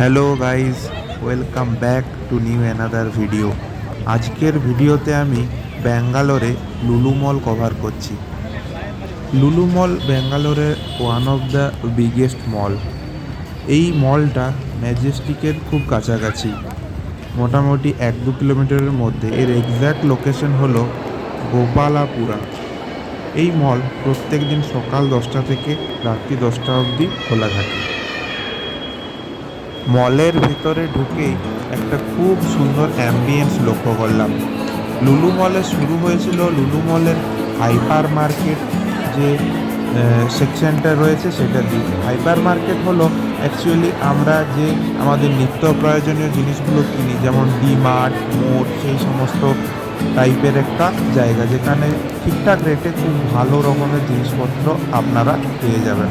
Hello guys welcome back to new another video আজকের ভিডিওতে আমি ব্যাঙ্গালোরে লুলু মল কভার করছি। লুলু মল ব্যাঙ্গালোরের one of the biggest mall এই মলটা ম্যাজেস্টিকের খুব কাছাকাছি। মোটামুটি এক দু কিলোমিটারের মধ্যে। এর এক্স্যাক্ট লোকেশন হলো গোপালাপুরা। এই মল প্রত্যেক দিন সকাল দশটা থেকে রাত্রি দশটা অবধি খোলা থাকে। মলের ভিতরে ঢুকেই একটা খুব সুন্দর অ্যাম্বিয়েন্স লক্ষ্য করলাম। লুলু মলে শুরু হয়েছিল, লুলু মলের হাইপার মার্কেট যে সেকশনটা রয়েছে সেটা দিয়ে। হাইপার মার্কেট হলো অ্যাকচুয়ালি আমরা যে আমাদের নিত্য প্রয়োজনীয় জিনিসগুলো কিনি, যেমন ডিমার্ট, মোট, সেই সমস্ত টাইপের একটা জায়গা, যেখানে ঠিকঠাক রেটে খুব ভালো রকমের জিনিসপত্র আপনারা পেয়ে যাবেন।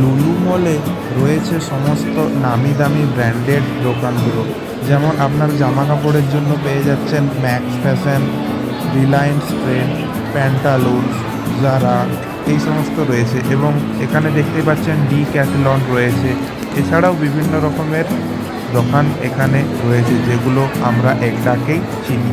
লুলু মলে রয়েছে সমস্ত নামি দামি ব্র্যান্ডেড দোকানগুলো। যেমন আপনার জামা কাপড়ের জন্য পেয়ে যাচ্ছেন Max fashion, Reliance trend Pantaloons, Zara, এই সমস্ত রয়েছে এবং এখানে দেখতে পাচ্ছেন ডি ক্যাথলন রয়েছে। এছাড়াও বিভিন্ন রকমের দোকান এখানে রয়েছে যেগুলো আমরা এক ডাকেই চিনি।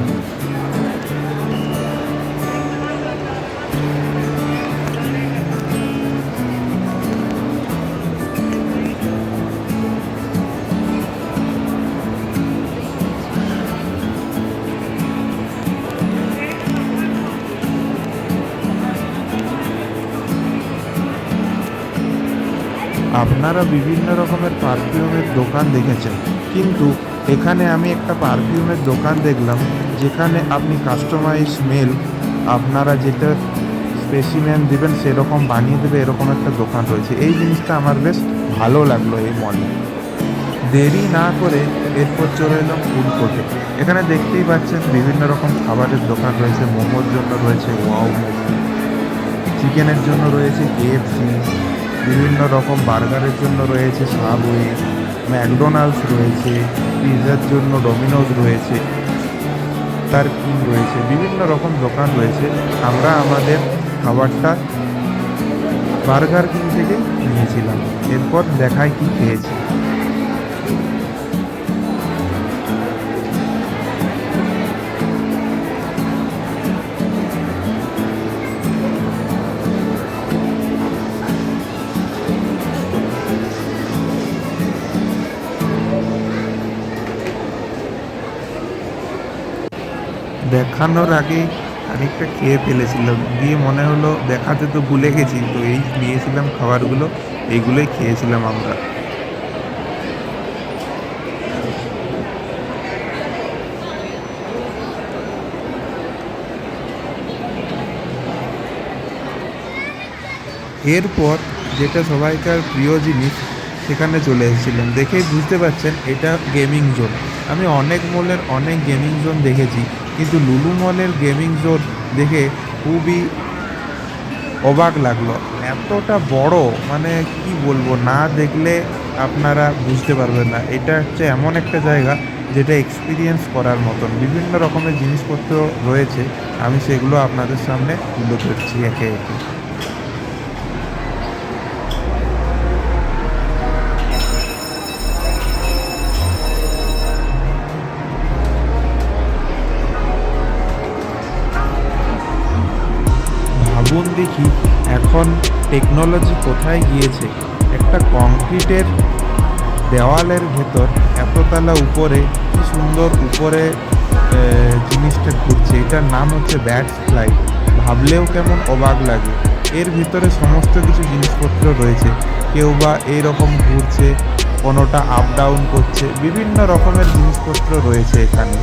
আপনারা বিভিন্ন রকমের পারফিউমের দোকান দেখেছেন। কিন্তু এখানে আমি একটা পারফিউমের দোকান দেখলাম, যেখানে আপনি কাস্টমাইজ স্মেল আপনারা যেটা স্পেসিম্যান দেবেন সেরকম বানিয়ে দেবে, এরকম একটা দোকান রয়েছে। এই জিনিসটা আমার বেশ ভালো লাগল এই মলে দেরি না করে এরপর চলে এলাম ফুড এখানে দেখতেই পাচ্ছেন বিভিন্ন রকম খাবারের দোকান রয়েছে, মোমোর জন্য রয়েছে ওয়াও চিকেনের জন্য রয়েছে কেএফসি বিভিন্ন রকম বার্গারের জন্য রয়েছে সাবওয়ে, ম্যাকডোনাল্ডস রয়েছে, পিৎজার জন্য ডোমিনোজ রয়েছে তার কিং রয়েছে, বিভিন্ন রকম দোকান রয়েছে। আমরা আমাদের খাবারটা বার্গার কিং থেকে নিয়েছিলাম। এরপর দেখায় কি খেয়েছি। দেখানোর আগে খানিকটা খেয়ে ফেলেছিলাম। দিয়ে মনে হলো, দেখাতে তো ভুলে গেছি, তো এই নিয়েছিলাম খাবারগুলো, এইগুলোই খেয়েছিলাম আমরা। এরপর যেটা সবাইকার প্রিয় জিনিস, সেখানে চলে এসেছিলাম। দেখেই বুঝতে পারছেন, এটা গেমিং জোন। আমি অনেক মলের অনেক গেমিং জোন দেখেছি। কিন্তু লুলু মলের গেমিং জোন দেখে খুবই অবাক লাগল। এতটা বড় মানে কি বলব, না দেখলে আপনারা বুঝতে পারবেন না। এটা হচ্ছে এমন একটা জায়গা যেটা এক্সপিরিয়েন্স করার মতন। বিভিন্ন রকমের জিনিসপত্র রয়েছে। আমি সেগুলো আপনাদের সামনে তুলে ধরছি একে একে। টেকনোলজি কোথায় গিয়েছে? একটা কংক্রিটের দেওয়ালের ভেতর এততলা উপরে কি সুন্দর উপরে জিনিসটা ঘুরছে। এটার নাম হচ্ছে ব্যাট ফ্লাই। ভাবলেও কেমন অবাক লাগে। এর ভিতরে সমস্ত কিছু জিনিসপত্র রয়েছে। কেউ বা এইরকম ঘুরছে, কোনোটা আপ ডাউন করছে। বিভিন্ন রকমের জিনিসপত্র রয়েছে এখানে।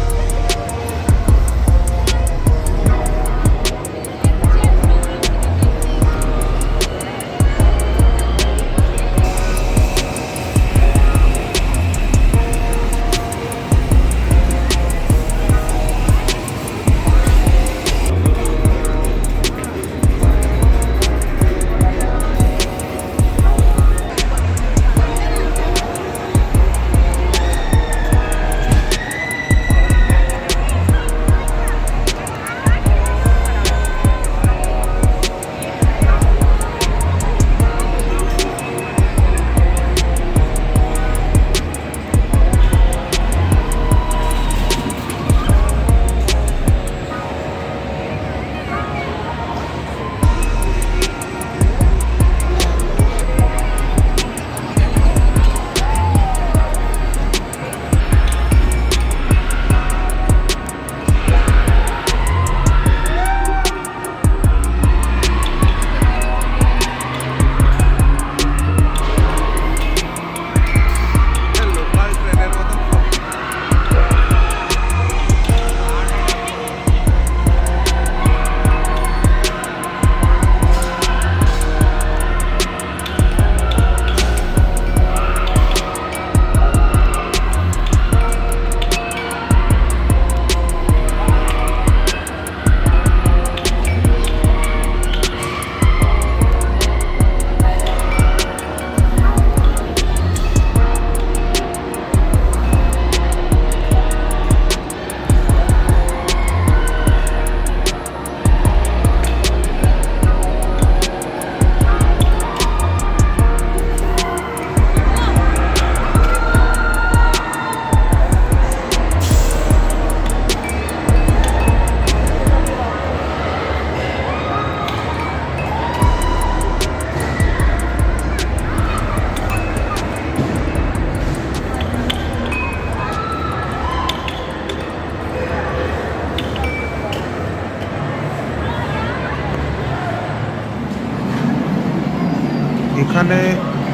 এখানে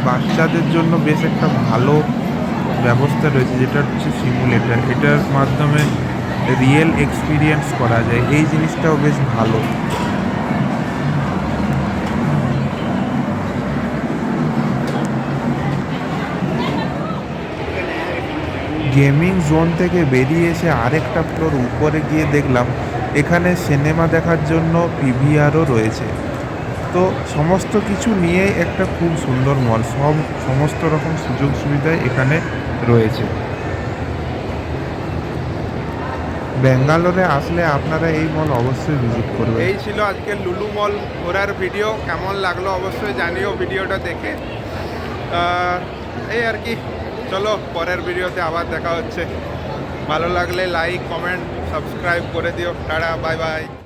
বাচ্চাদের জন্য বেশ একটা ভালো ব্যবস্থা রয়েছে, যেটা হচ্ছে সিমুলেটার এটার মাধ্যমে রিয়েল এক্সপিরিয়েন্স করা যায়। এই জিনিসটাও বেশ ভালো। গেমিং জোন থেকে বেরিয়ে এসে আরেকটা ফ্লোর উপরে গিয়ে দেখলাম, এখানে সিনেমা দেখার জন্য পিভিআরও রয়েছে। তো সমস্ত কিছু নিয়ে একটা খুব সুন্দর মল। সব, সমস্ত রকম সুযোগ সুবিধাই এখানে রয়েছে। ব্যাঙ্গালোরে আসলে আপনারা এই মল অবশ্যই ভিজিট করবেন। এই ছিল আজকে লুলু মল ঘোরার ভিডিও। কেমন লাগল অবশ্যই জানিও ভিডিওটা দেখে। এই আর কি। চলো, পরের ভিডিওতে আবার দেখা হচ্ছে। ভালো লাগলে লাইক কমেন্ট সাবস্ক্রাইব করে দিও। Tata bye bye